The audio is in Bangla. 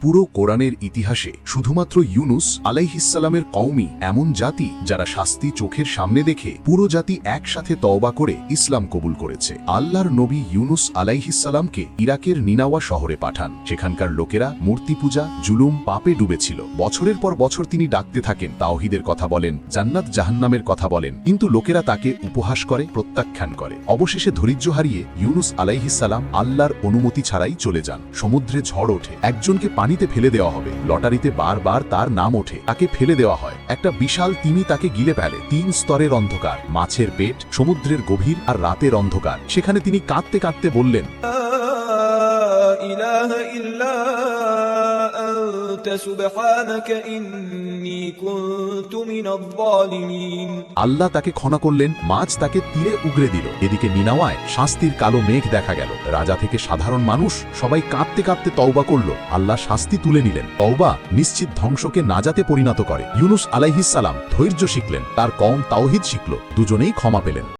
পুরো কোরআনের ইতিহাসে শুধুমাত্র ইউনুস আলাইহিসালামের কওমি এমন জাতি যারা শাস্তি চোখের সামনে দেখে পুরো জাতি একসাথে তওবা করে ইসলাম কবুল করেছে। আল্লাহর নবী ইউনুস আলাইহিসালামকে ইরাকের নিনাওয়া শহরে পাঠান। সেখানকার লোকেরা মূর্তি পূজা, জুলুম, পাপে ডুবেছিল। বছরের পর বছর তিনি ডাকতে থাকেন, তাওহিদের কথা বলেন, জান্নাত জাহান্নামের কথা বলেন। কিন্তু লোকেরা তাকে উপহাস করে, প্রত্যাখ্যান করে। অবশেষে ধৈর্য হারিয়ে ইউনুস আলাইহিসালাম আল্লাহর অনুমতি ছাড়াই চলে যান। সমুদ্রে ঝড় ওঠে। একজনকে পানিতে ফেলে দেওয়া হবে। লটারিতে বারবার তার নাম ওঠে। তাকে ফেলে দেওয়া হয়। একটা বিশাল তিনি তাকে গিলে ফেলে। তিন স্তরের অন্ধকার। মাছের পেট, সমুদ্রের গভীর আর রাতের অন্ধকার। সেখানে তিনি কাঁদতে কাঁদতে বললেন আল্লাহ তাকে ক্ষমা করলেন, মাছ তাকে তীরে উগরে দিল। এদিকে নিনাওয়ায় শাস্তির কালো মেঘ দেখা গেল। রাজা থেকে সাধারণ মানুষ সবাই কাঁদতে কাঁদতে তওবা করল। আল্লাহ শাস্তি তুলে নিলেন। তওবা নিশ্চিত ধ্বংসকে নাজাতে পরিণত করে। ইউনুস আলাইহিসালাম ধৈর্য শিখলেন, তার কম তাওহিদ শিখল। দুজনেই ক্ষমা পেলেন।